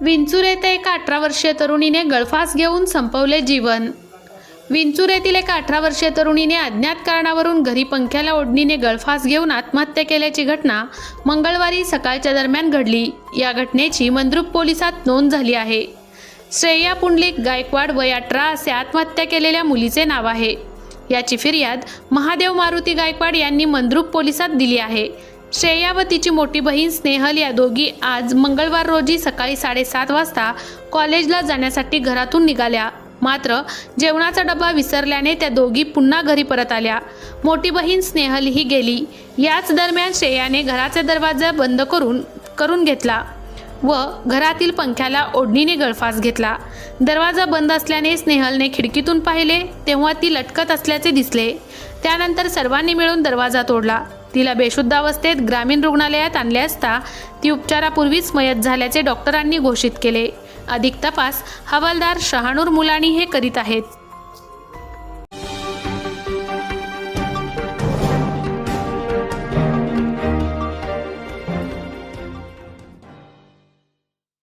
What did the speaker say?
विंचूर येथे एका अठरा वर्षीय तरुणीने गळफास घेऊन संपवले जीवन. विंचूर येथील एका अठरा वर्षीय तरुणीने अज्ञात कारणावरून घरी पंख्याला ओढणीने गळफास घेऊन आत्महत्या केल्याची घटना मंगळवारी सकाळच्या दरम्यान घडली. या घटनेची मंद्रुप पोलिसात नोंद झाली आहे. श्रेया पुंडलिक गायकवाड वय अठरा असे आत्महत्या केलेल्या मुलीचे नाव आहे. याची फिर्याद महादेव मारुती गायकवाड यांनी मंद्रुप पोलिसात दिली आहे. श्रेया व तिची मोठी बहीण स्नेहल या दोघी आज मंगळवार रोजी सकाळी साडेसात वाजता कॉलेजला जाण्यासाठी घरातून निघाल्या. मात्र जेवणाचा डबा विसरल्याने त्या दोघी पुन्हा घरी परत आल्या. मोठी बहीण स्नेहल ही गेली. याच दरम्यान श्रेयाने घराचा दरवाजा बंद करून करून घेतला व घरातील पंख्याला ओढणीने गळफास घेतला. दरवाजा बंद असल्याने स्नेहलने खिडकीतून पाहिले तेव्हा ती लटकत असल्याचे दिसले. त्यानंतर सर्वांनी मिळून दरवाजा तोडला. तिला बेशुद्ध अवस्थेत ग्रामीण रुग्णालयात आणले असता ती उपचारापूर्वीच मयत झाल्याचे डॉक्टरांनी घोषित केले. अधिक तपास हवालदार शहाणूर मुलानी हे करीत आहेत.